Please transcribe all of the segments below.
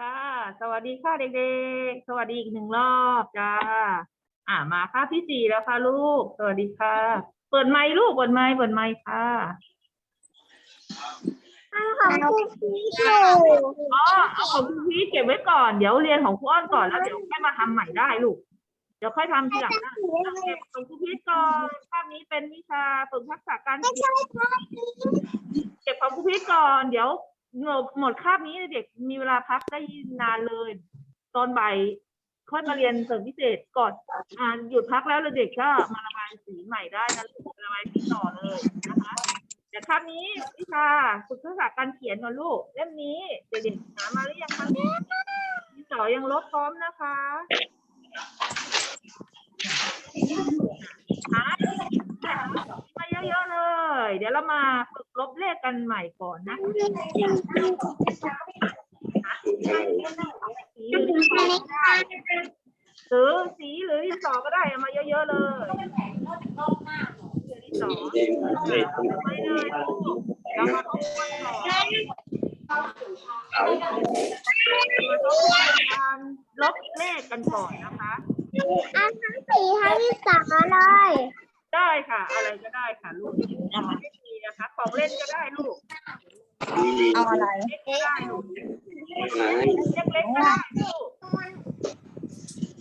ค่ะ สวัสดีค่ะเด็กๆ สวัสดีอีกหนึ่งรอบจ้า อ่ามาค่ะที่สี่แล้วค่ะลูก สวัสดีค่ะ เปิดไมค์ลูกเปิดไมค์เปิดไมค์ค่ะของคุณพี่อยู่อ๋อเอาของคุณพีชเก็บไว้ก่อน เดี๋ยวเรียนของครูอ้อนก่อนแล้วเดี๋ยวค่อยมาทำใหม่ได้ลูก เดี๋ยวค่อยทำทีหลังได้เก็บของคุณพีชก่อนภาพนี้เป็นวิชาฝึกทักษะการไม่เขียน ใช่ภาพนี้เก็บของคุณพีชก่อน เดี๋ยว หมดหมดคาบนี้เด็กมีเวลาพักได้นานเลย ตอนบ่ายค่อยมาเรียนเสริมพิเศษก่อนอ่าหยุดพักแล้วเด็กก็มาระบายสีใหม่ได้นะลูกระบายสีต่อเลยนะคะเดี๋ยวคาบนี้วิชาฝึกทักษะการเขียนนะลูกเล่มนี้เด็กๆหามาหรือยังคะดินสอยังลบพร้อมนะคะหา เยอะๆเลย เดี๋ยวเรามาฝึกลบเลขกันใหม่ก่อนนะสีหรือดินสอก็ได้หรือสีหรือดินสอก็ได้เอามาเยอะๆเลยดินสอไม่ได้ลูกเรามาทบทวนก่อนมาทบทวนการลบเลขกันก่อนนะคะอันทั้งสี่ทั้งที่สามเลย ได้ค่ะ อะไรก็ได้ค่ะลูกเอามาให้ดีนะคะ ของเล่นก็ได้ลูกเอาอะไรเล็กก็ได้ลูกเล็กๆก็ได้ลูก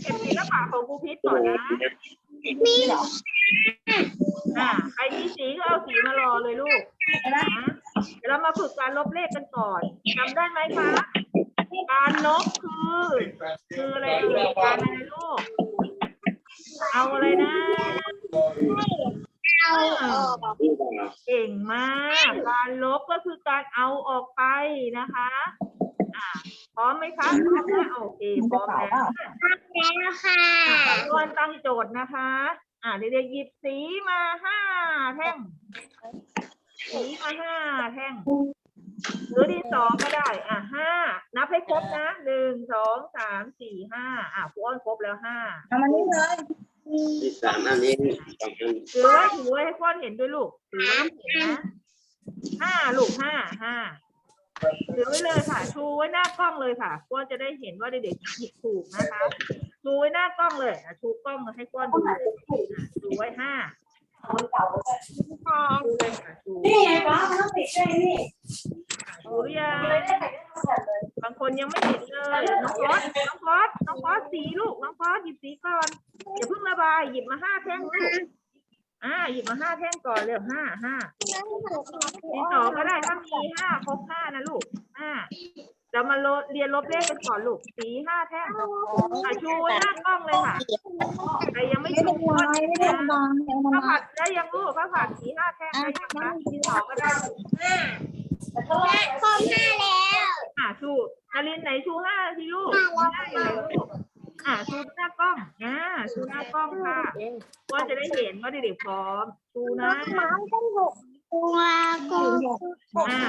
เก็บศิลปะของครูพิษก่อนนะมีเหรออ่าใครมีสีก็เอาสีมารอเลยลูกนะเดี๋ยวเรามาฝึกการลบเลขกันก่อนจำได้ไหมคะการลบคือ คืออะไรเอ่ยการอะไรลูกเอาอะไรนะ เอาออกเก่งมาก การลบก็คือการเอาออกไปนะคะอ่าพร้อมไหมคะพร้อมนะโอเคพร้อมแล้วแล้วค่ะตวนตั้งโจทย์นะคะ อ่าเด็กๆหยิบสีมาห้าแท่ง สีมาห้าแท่งหรือดินสองก็ได้ อะห้านับให้ครบนะหนึ่งสองสามสี่ห้าอะครูอ้อนครบแล้วห้าเอามานี่เลย ที่สามอันนี้สองอันถือไว้ถือไว้ให้ก้อนเห็นด้วยลูกถือไว้ให้เห็นนะห้าลูกห้าห้าถือไว้เลยค่ะ ชูไว้หน้ากล้องเลยค่ะก้อนจะได้เห็นว่าเด็กๆผิดถูกนะคะ ชูไว้หน้ากล้องเลยอะชูกล้องให้ก้อนดูชูไว้ห้า ชูเลยค่ะชูนี่ไงป้ามันต้องติดด้นี่ชูหรือยังบางคนยังไม่เห็นเลย น้องฟอสน้องฟอสน้องฟอสสีลูก น้องฟอสหยิบสีก่อน อย่าเพิ่งระบาย หยิบมาห้าแท่งลูกอ่า หยิบมาห้าแท่งก่อนเร็วห้าห้าดินสอก็ได้ถ้ามีห้าครบห้านะลูกห้าเรามาเรียนลบเลขกันก่อนลูกสีห้าแท่งชูหน้ากล้องเลยค่ะ ยังไม่ชูก็ข้าวผัดได้ยังลูกข้าวผัดสีห้าแท่งได้ยังคะดินสอก็ได้ครบห้าแล้วอะชูนารินไหนชูห้าทีลูกได้อยู่ไหนลูกอะชูหน้ากล้องอ่าชูหน้ากล้องค่ะว่าจะได้เห็นว่าเด็กๆพร้อมชูนะ น้ำเป็นหกตัวกลมอ่า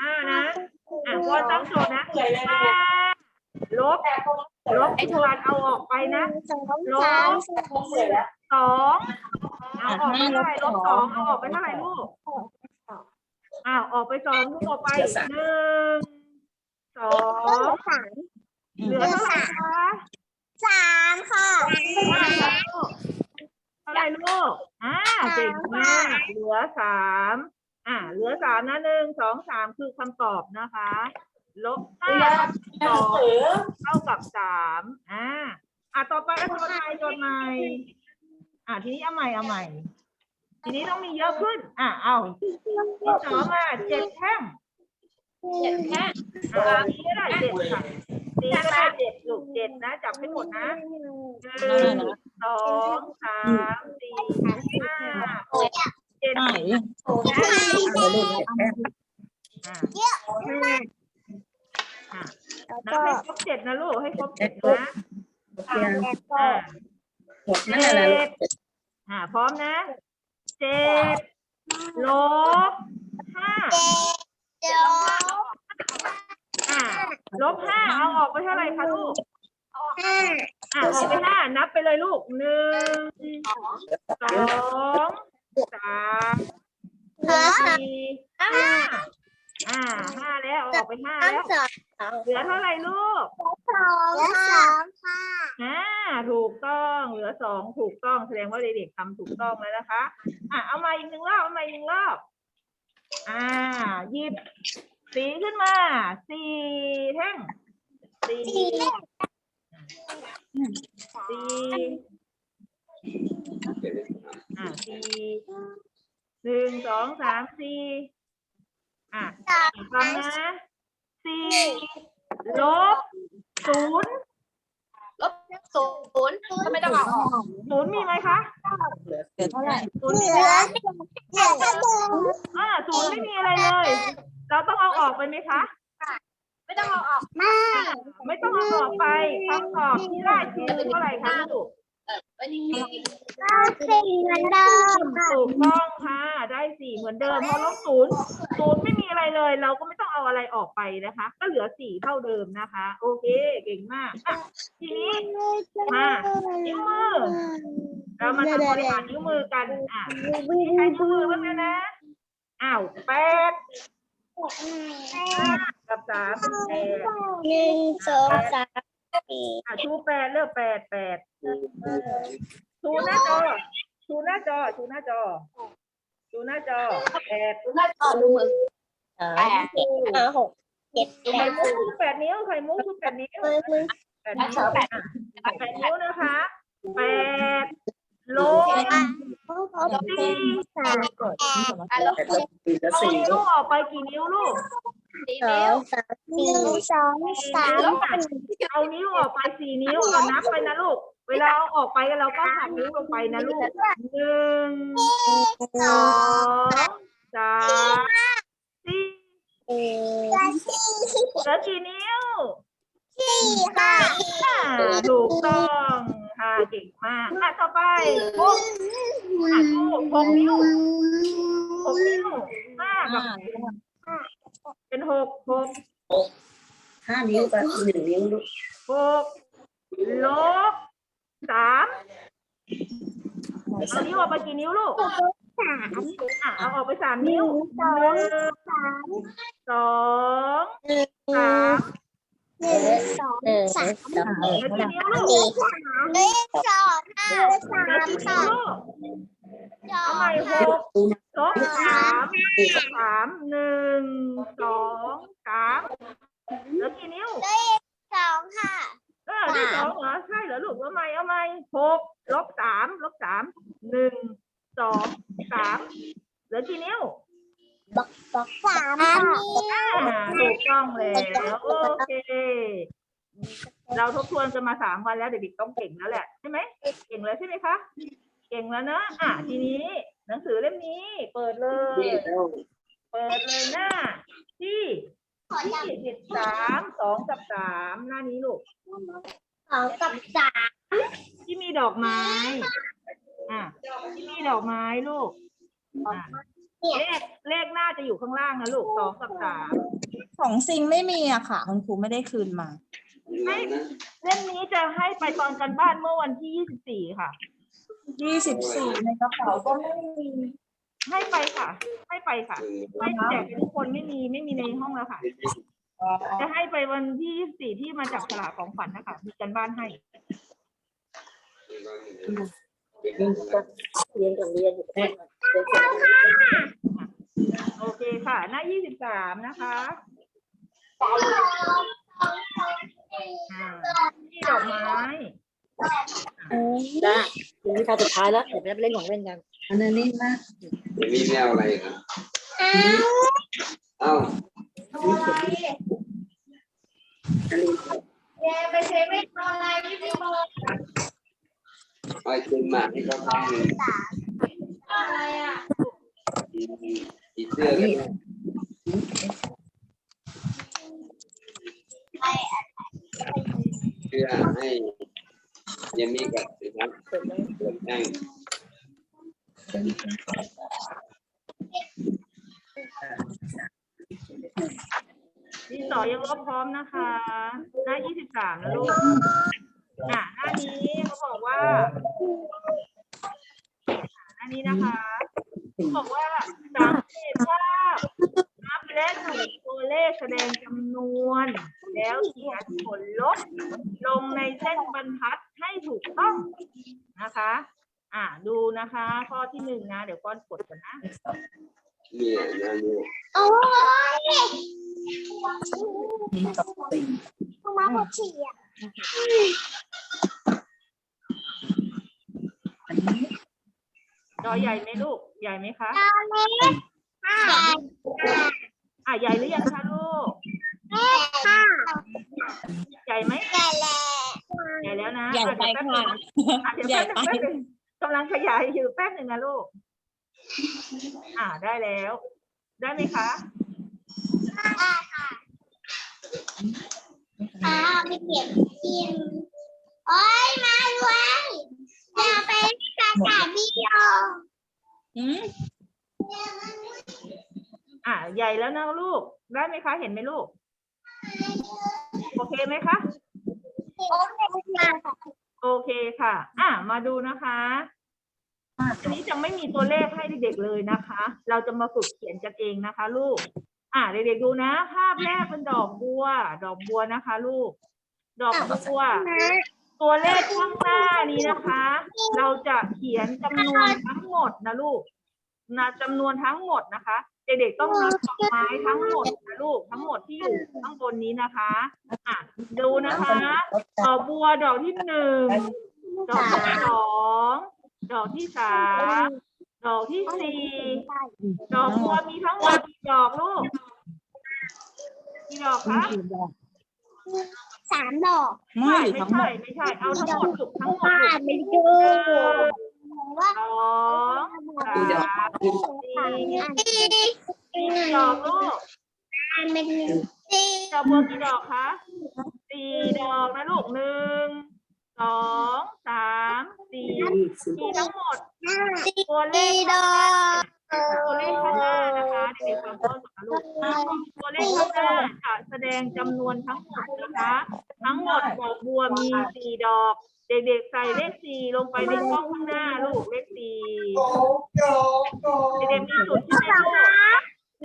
ห้านะอะพอตั้งโจทย์นะห้า ลบ ลบคือการเอาออกไปนะ สองสามสี่เสร็จแล้วสองเอาออกไปเท่าไหร่ลบสองเอาออกไปเท่าไหร่ลูกอ้าวออกไปสองลูกออกไปหนึ่งสองสามเหลือเท่าไหร่คะสามค่ะห้าลูกเท่าไหร่ลูกอ่าเก่งมากเหลือสามอ่าเหลือสามนะหนึ่งสองสามคือคำตอบนะคะ ลบห้าสองหรือเท่ากับสามอ่าอะต่อไปเอาโจทย์ใหม่โจทย์ใหม่อะทีนี้เอาใหม่เอาใหม่ ทีนี้ต้องมีเยอะขึ้น อะเอาที่สองมาเจ็ดแท่งเจ็ดแค่อ่านี้ก็ได้เจ็ดค่ะนี้ก็ได้เจ็ดลูกเจ็ดนะจับให้หมดนะหนึ่งสองสามสี่ห้าหกเจ็ดอะอะ นับให้ครบเจ็ดนะลูกให้ครบเจ็ดนะแล้วก็อ่าเจ็ดอ่าพร้อมนะเจ็ดลบห้าเดี๋ยวอ่าลบห้าเอาออกไปเท่าไหร่คะลูกห้าอ่าออกไปห้านับไปเลยลูกหนึ่งสองสามสี่ห้าอ่าห้าแล้วแล้วเอาออกไปห้าทั้งแล้วสองสอง เหลือเท่าไหร่ลูกสองสองค่ะอ่าถูกต้อง เหลือสองถูกต้องแสดงว่าเด็กๆทำถูกต้องแล้วนะคะ อะเอามาอีกหนึ่งรอบเอามาอีกหนึ่งรอบ อ่าหยิบสีขึ้นมาสี่แท่งสี่สี่อ่าสี่หนึ่งสองสามสี่อะฟังนะ สี่ลบศูนย์ลบศูนย์ทำไมต้องเอาออกศูนย์มีไหมคะเหลือเท่าไหร่ศูนย์เหมีลืไหมอคะเหลือแค่หนึ่งอ่าศูนย์ไม่มีอะไรเลย เราต้องเอาออกไปไหมคะ ไม่ต้องเอาออกไม่ไม่ต้องเอาออกไปคำตอบที่ได้คือเท่าไหร่คะลูกเออไว้นี่เอาสี่เหมือนเดิมถูกต้องค่ะ ได้สี่เหมือนเดิมเพราะลบศูนย์ศูนย์ไม่มีอะไรเลย เราก็ไม่ต้อง เอาอะไรออกไปนะคะ ก็เหลือสี่เท่าเดิมนะคะ โอเค เก่งมากอะทีนี้มานิ้วมือเรามาทำบริหารนิ้วมือกันอะใช้นิ้วมือบ้างนะนะอ้าวแปดกับสามเป็นแปดหนึ่งสองสามสี่อะชูแปดเลือกแปดแปดชูหน้าจอชูหน้าจอชูหน้าจอชูหน้าจอแปดดูหน้าจอดูมือ สองเจ็ดห้าหกเจ็ดแปไข่ดมุกชูแปดนิ้วไข่มุกชูแปดนิ้วมือมือแปดนิ้วอะแปดนิ้วนะคะแปดลบสี่สามอะลบเอานิ้วออกไปกี่นิ้วลูกสี่สอนิ้วงสามสี่สองสามเอานิ้วออกไปสี่นิ้วเอานับไปนะลูกเวลาเอาออกไปเราก็หักนิ้วลงไปนะลูกหนึ่งสองสามสี่ เหลือกี่นิ้วสี่ค่ะอ่าถูกต้องค่ะเก่งมากอะต่อไปหกอะลูกหกนิ้วหกนิ้วห้ากับเป็นหกหกห้านิ้วกับหนึ่งนิ้วลูกหกลบสามเอานิ้วออกไปกี่นิ้วลูก สามอะเอาออกไปสามนิ้วหนึ่งสามสองหนึ่งสามหนึ่งสองสามแล้วกี่นิ้วลูกสี่สามหนึ่งสองห้าสาแล้วมกี่นิ้ค่ะวลูกสอเอางใหม่หค่ะกลบสามสามหนึ่งสองสามแล้วกี่นิ้ว สองค่ะ เออได้สองเหรอใช่เหรอลูกเอาใหม่เอาใหม่หกลบสามลบสามหนึ่งสองสามเหลือกี่นิ้ว สามค่ะ อ่าถูก ต้องแล้วโอเค เราทบทวนกันมาสามวันแล้วเด็กๆต้องเก่งแล้วแหละใช่ไหมเก่งแล้วใช่ไหมคะเก่งแล้วเนอะอะทีนี้ หนังสือเล่มนี้ เปิดเลย เปิดเลยหน้า ที่ยี่สิบสามสองกับสามหน้านี้ลูกสองกับสามที่มีดอกไม้ อะที่มีดอกไม้ลูกอะ เลขเลขหน้าจะอยู่ข้างล่างนะลูกสองกับสามของซิงไม่มีอะค่ะ คุณครูไม่ได้คืนมาเล่มนี้จะให้ไปตอนกันบ้านเมื่อวันที่ยี่สิบสี่ค่ะ ยี่สิบสี่ในกระเป๋าก็ไม่มีให้ไปค่ะ ให้ไปค่ะให้แจกให้ทุกคนไม่มีไม่มีในห้องแล้วค่ะ จะให้ไปวันที่ยี่สิบสี่ที่มาจับฉลากของขวัญนะคะมีกันบ้านให้ เรียนกับเรียนอยู่โอเคค่ะ หน้ายี่สิบสามนะคะอ่าที่ดอกไม้จ้าถึงวิชาสุดท้ายแล้วเดี๋ยวไปเล่นของเล่นกันอันนั้นนี่นะไม่มีแนวอะไรครับเอ้าแกไปเซเว่นอะไรไม่ได้บอก ไปคืนมาให้เขาทำอะไรอะอีเสื้อกันเพื่อให้เยนนี่กับสิครับเปิดแจ้งดินสอยังลบพร้อมนะคะ หน้า 23นะลูก อะหน้านี้เขาบอกว่าหน้านี้นะคะเขาบอกว่าสังเกตว่านับและหนูตัวเลขขแสดงจำนวน แล้วเขียนผลลบลงในเส้นบรรทัดให้ถูกต้องนะคะ อ่าดูนะคะ ข้อที่หนึ่งนะ เดี๋ยวก้อนกดกันนะเนี่ยนะเนี่ยโอ้ยมาหมดฉี่อะ จอใหญ่ไหมลูก ใหญ่ไหมคะตอนนี้ค่ะอะใหญ่หรือยังคะลูก ค่ะใหญ่ไหมใหญ่แล้วใหญ่แล้วนะใหญ่ไปอ่ค่ะเดี๋ยวแป๊บนึงอะเดี๋ยวแป๊บนึงแป๊บนึงกำลังขยายอยู่แป๊บหนึ่งนะลูก อ่าได้แล้ว ได้ไหมคะค่ะค่ะ ค่ะไปเก็บกินโอ้ยมาด้วยอย่าไปกระดาษวิดีโออืมอ่าใหญ่แล้วนะลูก ได้ไหมคะ เห็นไหมลูก โอเคไหมคะ โอเคค่ะโอเคค่ะ อะ มาดูนะคะอันนี้จะไม่มีตัวเลขให้เด็กๆเลยนะคะ เราจะมาฝึกเขียนกันเองนะคะ ลูก อะเด็กๆดูนะภาพแรกเป็นดอกบัว ดอกบัวนะคะ ลูก ดอกบัว ตัวเลขข้างหน้านี้นะคะ เราจะเขียนจำนวนทั้งหมดนะลูกนะจำนวนทั้งหมดนะคะเด็กๆต้องนับดอกไม้ทั้งหมดนะลูกทั้งหมดที่อยู่ข้างบนนี้นะคะอะดูนะคะ ดอกบัวดอกที่หนึ่งดอกที่สองดอกที่สามดอกที่สี่ดอกบัวมีทั้งหมดกี่ดอกลูก กี่ดอกคะสามดอกไม่ไม่ทั้งหมใช่ดไม่ใช่ เอาทั้งหมดลูกทั้งหมดค่ะลูกไปดูว่าสองสามสี่สี่ดอกลูกอ่านเป็นสี่ดอกบัวกี่ดอกคะสี่ดอกนะลูกหนึ่งสองสามสี่มีทั้งหมดตัวเลสี่ขดอก ตัวเลขข้างหน้านะคะเด็กๆฟังข้อสอนลูกตัวเลขข้างหน้าจะแสดงจำนวนทั้งหมดนะคะ ทั้งหมดดอกบัวมีสี่ดอก เด็กๆใส่เลขสี่ลงไปในช่องข้างหน้าลูกเลขสี่เด็กๆมีจุดใช่ไหมลูก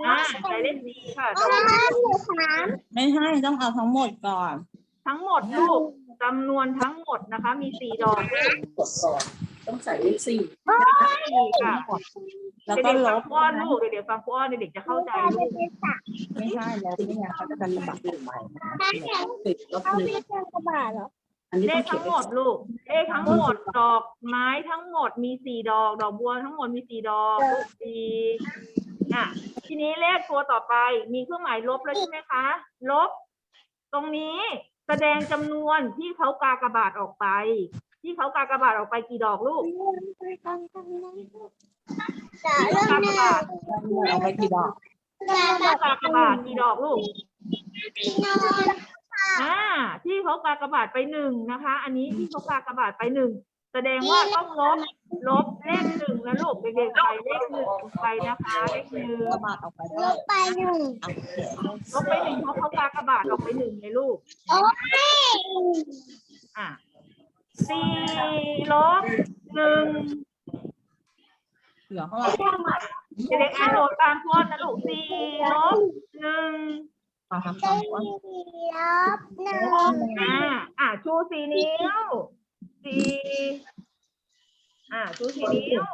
อ่าใส่เลขสี่ค่ะดอกห้าสิบสามไม่ให้ต้องเอาทั้งหมดก่อน ทั้งหมดลูกจำนวนทั้งหมดนะคะ มีสี่ดอกลูก ต้องใส่เลขสี่สี่ค่ะแล้วเด็ก็กๆลฟังบป้อนลูกเด็กๆฟังป้อนเด็กๆจะเข้าใจลูกไม่ใช่แล้วไม่งั้นเขาจะกันลำบากติดลบเอาหนึ่งไม่เจอกระบาดเหรออันนี้เลต้อขงเขียทั้นงหมดลูกเลขทั้งหมดดอกไม้ทั้งหมดมีสี่ดอก ดอกบัวทั้งหมดมีสี่ดอกลูกสี่อะทีนี้เลขตัวต่อไปมีเครื่องหมายลบแล้วใช่ไหมคะ ลบ ตรงนี้แสดงจำนวนที่เขากากบาทออกไป ที่เขากากบาทออกไปกี่ดอกลูกจะที่เริ่เขามกากหนึ่งบาทเอาไปกี่ดอกจะที่เขากากบาทกี่ดอกลูกนอนอ่าที่เขากากบาทไปหนึ่งนะคะ อันนี้ที่เขากากบาทไปหนึ่งแสดงว่าต้องลบลบเลขหนึ่งนะลูกเด็กๆใส่เลขหนึ่งลงไปนะคะเลขหนึ่งกระบาดออกไปลก็บไปหนึ่งเอาเขียนลบไปหนึ่งเพราะเขากากบาทออกไปหนึ่งเลยลูกโอ้ยอะ สี่ลบหนึ่งเหลือเท่าไหร่เด็กๆอ่านโจทย์ตามพ่อนะลูกสี่ลบหนึ่งเอาทำจะตามว่ามีลบหนึ่งอ่าอะชูสี่นิ้วสี่อ่าชูสี่นิ้ว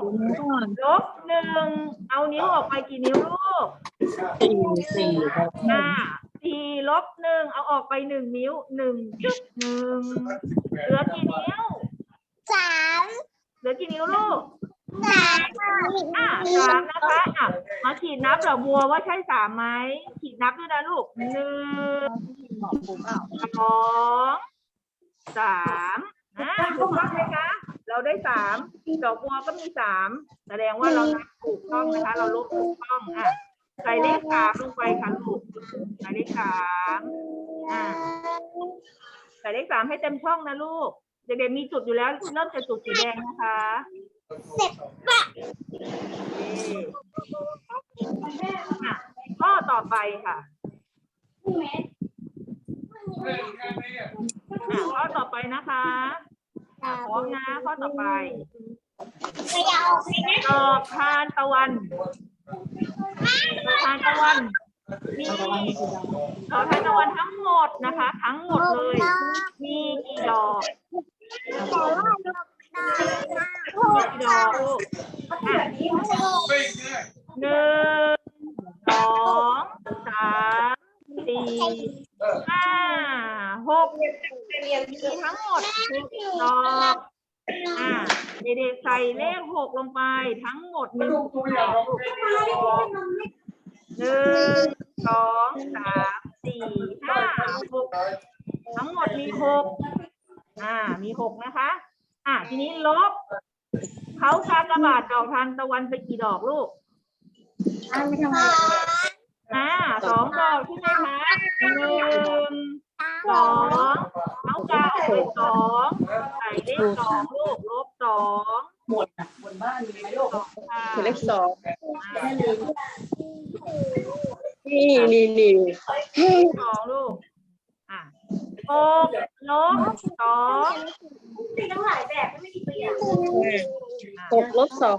ลบหนึ่งเอานิ้วออกไปกี่นิ้วลูกสี่สี่ลบหนึ่อ่าสี่ลบหนึ่งเอาออกไปหนึ่งนิ้วหนึ่งจุดหนึ่ง เหลือกี่นิ้วสามเหลือกี่นิ้วลูกสามอ่าสามนะคะอะมาขีดนับดอกบัวว่าใช่สามไหมขีดนับด้วยนะลูกหนึ่งบอกกูเปล่าสองสามอ่าถูกต้องไหมคะเราได้สามดอกบัวก็มีสามแสดงว่าเรานับถูกต้องนะคะ เราลบถูกต้องอะใส่เลขสามลงไปค่ะลูกใส่เลขสามอ่าใส่เลขสามให้เต็มช่องนะลูก เด็กๆมีจุดอยู่แล้ว เริ่มจากจุดสีแดงนะคะอะข้อต่อไปค่ะอะข้อต่อไปนะคะอะพร้อมนะข้อต่อไปไม่อยากออกไปนะดอกทานตะวันดอกทานตะวัน มีดอกทานตะวันทั้งหมดนะคะ ทั้งหมดเลย มีกี่ดอกแต่ว่าดอกดาวนะมีกี่ดอกลูกอะหนึ่งสองสามสี่ห้าหกมีทั้งหมดหกดอกอะเด็กๆใส่เลขหกลงไปทั้งหมดมีหกดอก หนึ่งสองสามสี่ห้าหกทั้งหมดมีหกอ่า มีหกนะคะ อ่าทีนี้ลบเขากากบาทดอกทานตะวันไปกี่ดอกลูกอ่าสองดอกใช่ไหมคะหนึ่งสองเขากาออกไปสองใส่เลขสอง นี่นี่นี่สองลูกอะหกลบสองหกลบสอง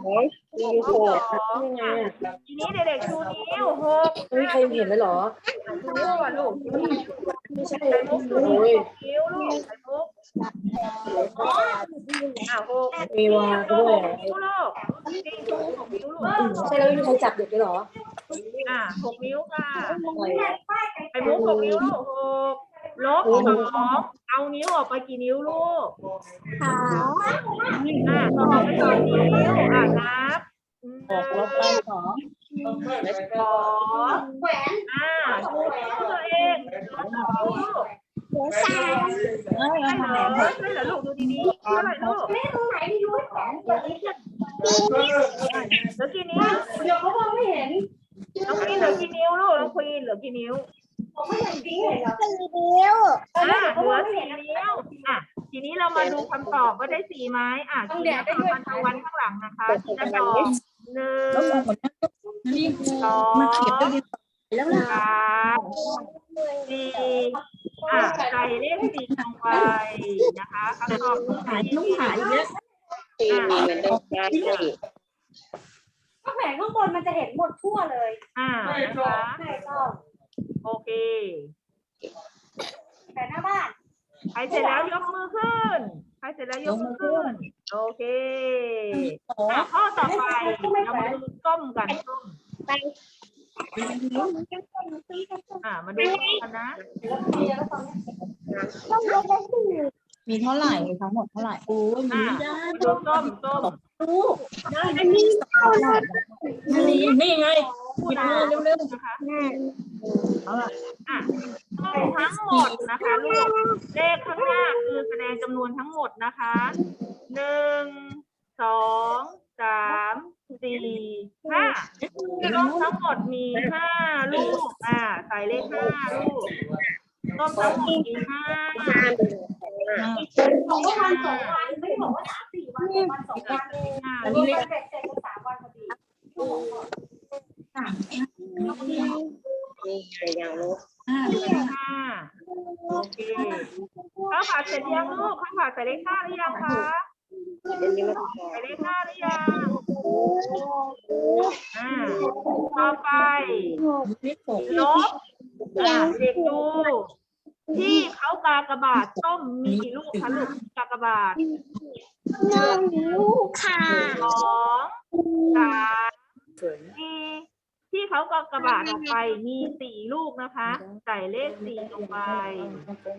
มีลหบกสองอะทีนี้เด็กๆชูนิ้วหกเฮ้ยใครเห็นไหมหรอชูนิ้วอะลูกไม่ใช่ลูกชูนิ้วลูกใส่มุกอะหกมีวาลูด้วยกนิ้วลูกจริงหกนิ้วลูกใช่แล้วมีใครจับเด็กเลยหรอ อะหกนิ้วค่ะอะไรใส่มุกหกนิ้วลูกหกลบสองเอานิ้วออกไปกี่นิ้วลูกขาวอะต่อไปสองนิ้วอะนับออกลบไปสองสองอ่าชูนิ้วตัวเองลบสองลูกเดี๋ยวใส่ไม่ใช่เอาเหรทำไมอใช่เหรอลูกดูดีๆเท่าไหร่ลูกเหลือกี่นิ้วเดี๋ยวเขาบอกไม่เห็น น้องควีนเหลือกี่นิ้วลูกน้องควีนเหลือกี่นิ้วสี่นิ้วอ่าเหลือสี่นิ้วอะทีนี้เรามาดูคำตอบว่าได้สี่ไหมอะทีนี้ตอบมันตะวันข้างหลังนะคะที่จะตอบหนึ่งสองสามสี่อะใส่เลขสี่ลงไปนะคะคำตอบคือหายต้องหายเยอะสี่เหมือน เดิมได้ถ้าแผงข้างบนมันจะเห็นหมดทั่วเลยอ่านะคะใช่ต้องโอเค แต่หน้าบ้าน ใครเสร็จแล้วยกมือขึ้น ใครเสร็จแล้วยกมือขึ้น โอเคอะข้อต่อไปเรามาดูส้มกันส้มอ่ามาดูส้มกันนะต้องลบได้สี่ มีเท่าไหร่ทั้งหมดเท่าไหร่โอ้ยมีอ่าไม่ได้มาดูส้มส้มลูกอันนี้เท่าไหร่นี่นี่ไงหยิบมือเร็วนะคะๆเอาล่ะอะส้มทั้งหมดนะคะลูกเลขข้างหน้าคือแสดงจำนวนทั้งหมดนะคะหนึ่งสองสามสี่ห้าส้มทั้งหมดมีห้าลูกอ่าใส่เลขห้าลูก ส้มทั้งหมดมีห้าบอกว่าวันสองวันไม่ได้บอกว่าสามสี่วันวันสองวันห้าอันนี้เล็กเสร็จสามวันพอดีนี่ไงอย่างลบห้าห้าโอเคข้าวผัดเสร็จยังลูกข้าวผัดใส่เลขห้าหรือยังคะเดี๋ยวนี้มันใส่เลขห้าหรือยังอ่าต่อไปไม่หกลบ อ่าเด็กดู ที่เขากากบาทส้มมีกี่ลูกคะลูกกากบาทหนึ่งลูกค่ะสองสามสวยมีที่เขาก็กระบาดออกไปมีสี่ลูกนะคะใส่เลขสี่ลงไป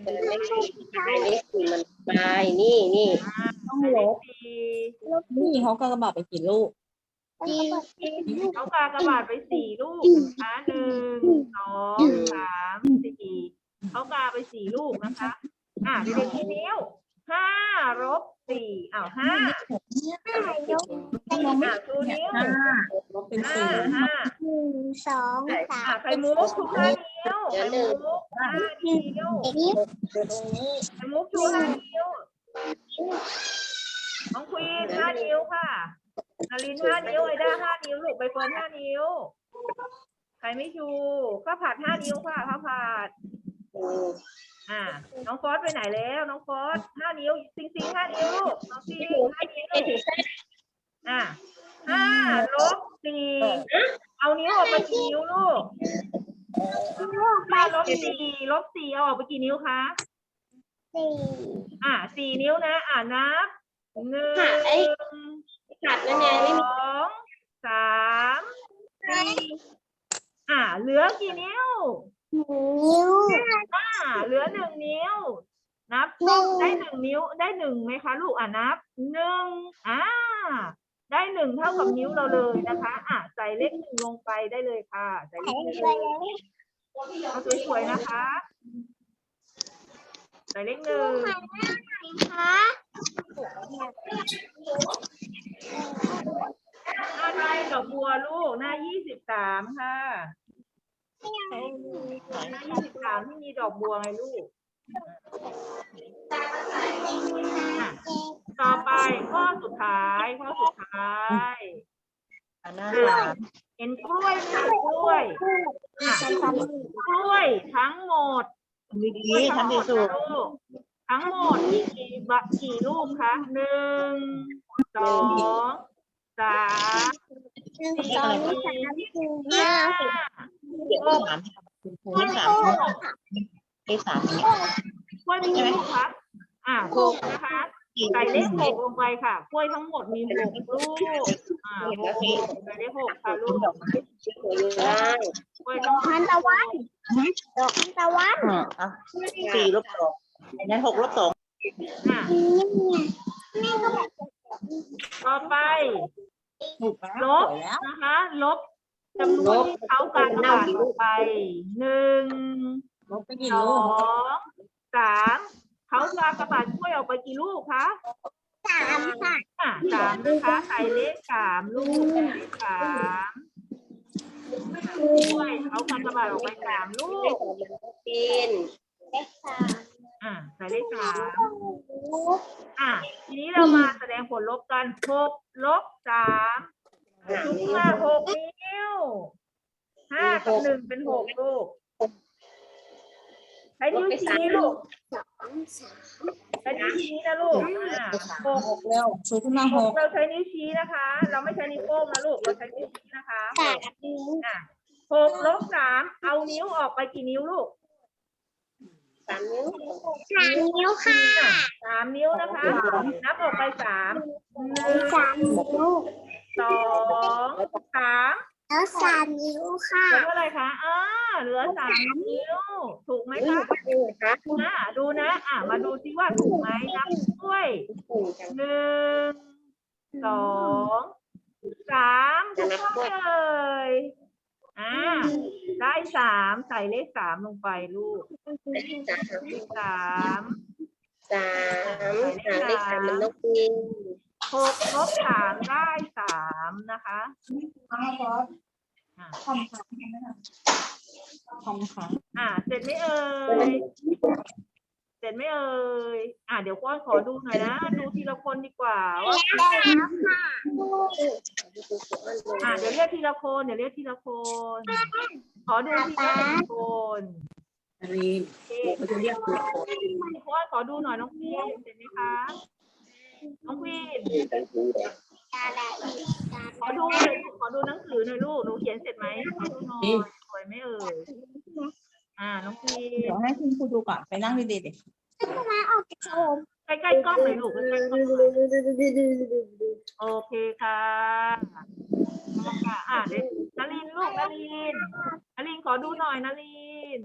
แต่เลขสี่เลขสี่มันไปนี่นี่อ่าใส่เลขสี่นี่เขากระบาดไปกี่ลูก เขากากระบาดไปสี่ลูกนะคะหนึ่งสองสามสี่เขากาไปสี่ลูกนะคะ อ่าเด็กๆที่นิ้วห้าลบสี่อ้าวห้าอ่าชูนิ้วห้าลบเป็นห้าสี่ห้าหนึ่งสองสาอ่ามไข่มุกชูห้านิ้วไข่มุกห้านิ้วนี่ไข่มุกชูห้านิ้วน้องควีนห้านิ้วค่ะ นารินห้านิ้วไอด้าห้านิ้วลูกใบเฟิร์นห้านิ้ว ใครไม่ชูข้าวผัดห้านิ้วค่ะข้าวผัด อ่า น้องฟอสไปไหนแล้ว น้องฟอสห้านิ้วซิงซิงห้านิ้วลูกน้องซิงห้านิ้วอ่าห้าลบสี่เอานิ้วออกมากี่นิ้วลูกถ้าลบสี่ลบสี่เอาออกไปกี่นิ้วคะสี่อะสี่นิ้วนะ อ่านับหนึ่ง ค่ะไอ้ขาดนั่นไงไม่มีสองสามสี่อ่า เหลือกี่นิ้ว นิ้ว อ่า เหลือหนึ่งนิ้ว นับหนึ่ง ได้หนึ่งนิ้ว ได้หนึ่งไหมคะลูกอะนับหนึ่งอ่า ได้หนึ่งเท่ากับนิ้วเราเลยนะคะ อะใส่เลขหนึ่งลงไปได้เลยค่ะ ใส่เลขหนึ่งเลย เอาสวยๆนะคะ ใส่เลขหนึ่ง คะ อะไรดอกบัวลูก หน้ายี่สิบสามค่ะ หน้ายี่สิบสามที่มีดอกบัวไงลูก ต่อไปข้อสุดท้าย ข้อสุดท้ายอันหน้าอะเห็นกล้วยไหมคะกล้วยอะกล้วยทั้งหมดเมื่อกี้ทำดีสุด ลูก ทั้งหมดมีกี่บะกี่ลูกคะหนึ่งสองสามสองสามสี่ห้าหกเดี๋ยวสามคุณครูให้สามให้สามกล้วยมีกี่ลูกคะอะหกนะคะใส่เลขหกลงไปค่ะกล้วยทั้งหมดมีหกลูกอ่าหกใส่เลขหกค่ะลูกด้กล้วยทั้งหมดทานตะวันดอกทานตะวันอะสี่ลบสอก งงั้นหกลบสองอะนี่ไงแม่ก็บอกต่อไป ถูกแล้วลบนะคะ ลบจำนวนที่เขาการบาดลงไปหนึ่ง ลบไปกี่สอลูกงสามเขาการกระบาดกล้วยออกไปกี่ลูกคะสามค่ะอะสามนะคะใส่เลขสามลูกใส่เลขสามกล้วยเขาการกระบาดออกไปสามลูก กินเลขสาม อะใส่เลขสามอะทีนี้เรามาแสดงผลลบกันหกลบสามจุกมาหกนิ้วห้ากับหนึ่งเป็นหกลูกใช้นิ้วชี้ลูกสองสามใช้นิ้วชี้นะลูกอะหกหกเร็วชูขึ้นมาหหกกเราใช้นิ้วชี้นะคะ เราไม่ใช้นิ้วโป้งนะลูกเราใช้นิ้วชี้นะคะสามนิ้วอะหกลบสามเอานิ้วออกไปกี่นิ้วลูก สามนิ้วสามนิ้วค่ะอะสามนิ้วนะคะ นับออกไปสามหนึ่งสามนิ้วสองสามแล้วสามนิ้วค่ะเหลือเท่าไหร่คะอ่าเหลือสามนิ้ว ถูกไหมคะนี่นะคะอ่าดูนะ อ่ามาดูซิว่าถูกไหมนับด้วยถูกจังหนึ่งสองสามถูกต้องเลย อ่าได้สามใส่เลขสามลงไปลูกสามสามสามหาเลขสามมันต้องกินหกลบสามได้สามนะคะอ่าคำขังคำขังอ่าเสร็จไหมเอ่ยเส ร็จไหมเอ่ย อ่าเดี๋ยวก้อนขอดูหน่อยนะ ดูทีละคนดีกว่าว่าแล้วค่ะอ่าเดี๋ยวเรียกทีละคน เดี๋ยวเรียกทีละคน ขอดูทีละคนอันนี้อเคเราจะเรียกตัวคนขอดูหน่อยน้องพีนเสร็จไหมคะ น้องพีนขอดูหน่อยขอดูหนังสือหน่อยลูก หนูเขียนเสร็จไหมขอดูหน่อยสวยไหมเอ่ย อ่า น้องพีนเดี๋ยวให้คุณครูดูก่อน ไปนั่งดีๆดิ มาออกจากโอมใกล้ๆกล้องหน่อยลูกใกล้ๆกล้องหน่อยโอเคค่ะค่ะอ่าเดี๋ยวนารินลูกนารินนารินขอดูหน่อยนาริน